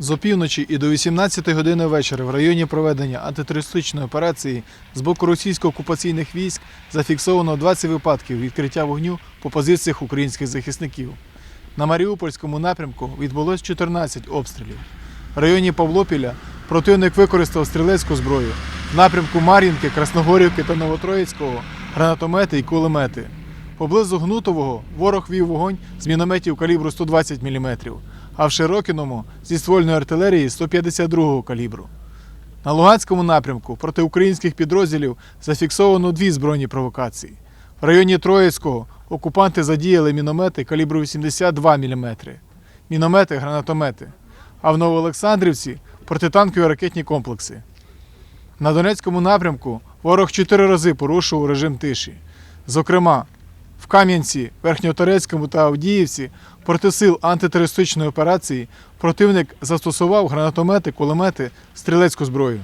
З опівночі і до 18 години вечора в районі проведення антитерористичної операції з боку російсько-окупаційних військ зафіксовано 20 випадків відкриття вогню по позиціях українських захисників. На Маріупольському напрямку відбулось 14 обстрілів. В районі Павлопіля противник використав стрілецьку зброю. В напрямку Мар'їнки, Красногорівки та Новотроїцького гранатомети і кулемети. Поблизу Гнутового ворог вів вогонь з мінометів калібру 120 мм, а в Широкіному зі ствольної артилерії 152-го калібру. На Луганському напрямку проти українських підрозділів зафіксовано дві збройні провокації. В районі Троїцького окупанти задіяли міномети калібру 82 мм, міномети, гранатомети. А в Новоолександрівці протитанкові ракетні комплекси. На Донецькому напрямку ворог чотири рази порушував режим тиші. Зокрема, Кам'янці, Верхньоторецькому та Авдіївці проти сил антитерористичної операції противник застосував гранатомети, кулемети, стрілецьку зброю.